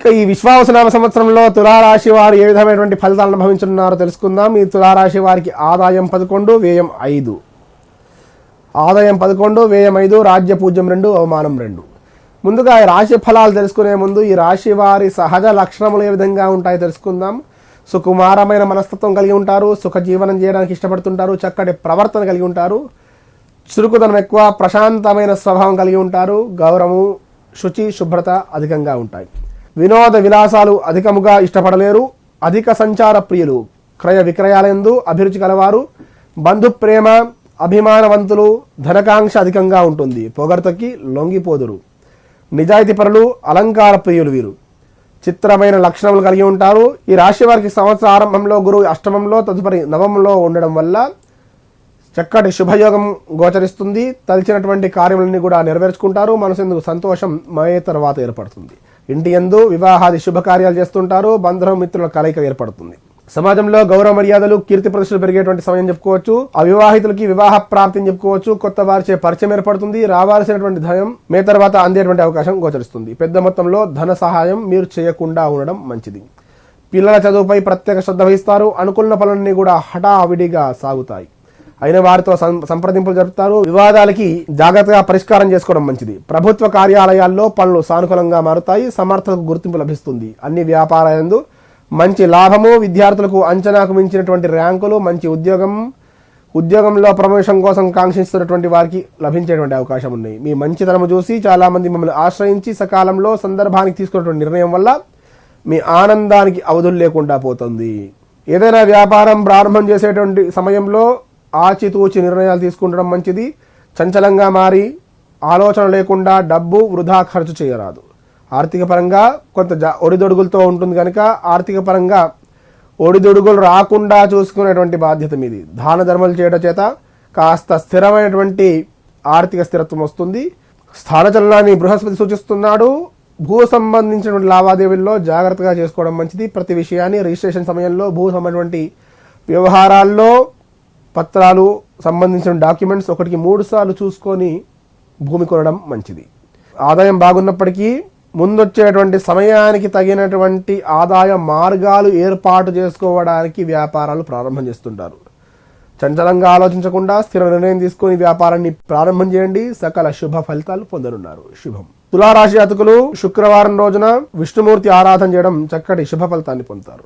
ఇక ఈ విశ్వావసనామ సంవత్సరంలో తులారాశి వారు ఏ విధమైనటువంటి ఫలితాలను అనుభవించున్నారో తెలుసుకుందాం. ఈ తులారాశి వారికి ఆదాయం పదకొండు వ్యయం ఐదు. ఆదాయం పదకొండు వ్యయం ఐదు రాజ్య పూజ్యం రెండు అవమానం రెండు. ముందుగా ఈ రాశి ఫలాలు తెలుసుకునే ముందు ఈ రాశి వారి సహజ లక్షణములు ఏ విధంగా ఉంటాయో తెలుసుకుందాం. సుకుమారమైన మనస్తత్వం కలిగి ఉంటారు సుఖ జీవనం చేయడానికి ఇష్టపడుతుంటారు చక్కటి ప్రవర్తన కలిగి ఉంటారు చురుకుదనం ఎక్కువ ప్రశాంతమైన స్వభావం కలిగి ఉంటారు గౌరవము శుచి శుభ్రత అధికంగా ఉంటాయి. వినోద విలాసాలు అధికముగా ఇష్టపడలేరు. అధిక సంచార ప్రియులు క్రయ విక్రయాలందు అభిరుచి కలవారు. బంధు ప్రేమ అభిమానవంతులు ధనకాంక్ష అధికంగా ఉంటుంది. పొగర్తకి లొంగిపోదురు. నిజాయితీ పరులు అలంకార ప్రియులు వీరు. చిత్రమైన లక్షణములు కలిగి ఉంటారు. ఈ రాశి వారికి సంవత్సర ఆరంభంలో గురువు అష్టమంలో తదుపరి నవమంలో ఉండడం వల్ల చక్కటి శుభయోగం గోచరిస్తుంది. తలిచినటువంటి కార్యములన్నీ కూడా నెరవేర్చుకుంటారు. మనసెందుకు సంతోషం మయ తర్వాత ఏర్పడుతుంది. ఇంటి యందు వివాహాది శుభకార్యాలు చేస్తుంటారు. బంధువు మిత్రుల కలయిక ఏర్పడుతుంది. సమాజంలో గౌరవ మర్యాదలు కీర్తి ప్రతిష్టలు పెరిగేటువంటి సమయం చెప్పుకోవచ్చు. అవివాహితులకి వివాహ ప్రాప్తిని చెప్పుకోవచ్చు. కొత్త వారిచే పరిచయం ఏర్పడుతుంది. రావాల్సినటువంటి ధనం మే తర్వాత అందేటువంటి అవకాశం గోచరిస్తుంది. పెద్ద మొత్తంలో ధన సహాయం మీరు చేయకుండా ఉండడం మంచిది. పిల్లల చదువుపై ప్రత్యేక శ్రద్ధ వహిస్తారు. అనుకున్న పనులన్నీ కూడా హఠావిడిగా సాగుతాయి. అయిన వారితో సం- సంప్రదింపులు జరుపుతారు. వివాదాలకి జాగ్రత్తగా పరిష్కారం చేసుకోవడం మంచిది. ప్రభుత్వ కార్యాలయాల్లో పనులు సానుకూలంగా మారుతాయి. సమర్థతకు గుర్తింపు లభిస్తుంది. అన్ని వ్యాపారాలందు మంచి లాభము విద్యార్థులకు అంచనాకు మించినటువంటి ర్యాంకులు మంచి ఉద్యోగం ఉద్యోగంలో ప్రమోషన్ కోసం కాంక్షిస్తున్నటువంటి వారికి లభించేటువంటి అవకాశం ఉన్నాయి. మీ మంచితనము చూసి చాలామంది మిమ్మల్ని ఆశ్రయించి సకాలంలో సందర్భానికి తీసుకున్నటువంటి నిర్ణయం వల్ల మీ ఆనందానికి అవధులు లేకుండా పోతుంది. ఏదైనా వ్యాపారం ప్రారంభం చేసేటువంటి సమయంలో ఆచితూచి నిర్ణయాలు తీసుకుంటడం మంచిది. చంచలంగా మారి ఆలోచన లేకుండా డబ్బు వృధా ఖర్చు చేయరాదు. ఆర్థిక పరంగా కొంత జా ఒడిదొడుగులతో ఉంటుంది కనుక ఆర్థిక పరంగా ఒడిదొడుగులు రాకుండా చూసుకునేటువంటి బాధ్యత మీది. దాన ధర్మాలు చేయడం చేత కాస్త స్థిరమైనటువంటి ఆర్థిక స్థిరత్వం వస్తుంది. స్థానచలనాన్ని బృహస్పతి సూచిస్తున్నాడు. భూ సంబంధించినటువంటి లావాదేవీల్లో జాగ్రత్తగా చేసుకోవడం మంచిది. ప్రతి విషయాన్ని రిజిస్ట్రేషన్ సమయంలో భూ సంబంధించినటువంటి వ్యవహారాల్లో పత్రాలు సంబంధించిన డాక్యుమెంట్స్ ఒకటికి మూడు సార్లు చూసుకొని భూమి కొనడం మంచిది. ఆదాయం బాగున్నప్పటికీ ముందొచ్చేటువంటి సమయానికి తగినటువంటి ఆదాయ మార్గాలు ఏర్పాటు చేసుకోవడానికి వ్యాపారాలు ప్రారంభం చేస్తుంటారు. చంచలంగా ఆలోచించకుండా స్థిర నిర్ణయం తీసుకొని వ్యాపారాన్ని ప్రారంభం చేయండి. సకల శుభ ఫలితాలు పొందనున్నారు. శుభం. తులారాశి అతుకులు శుక్రవారం రోజున విష్ణుమూర్తి ఆరాధన చేయడం చక్కటి శుభ ఫలితాన్ని పొందుతారు.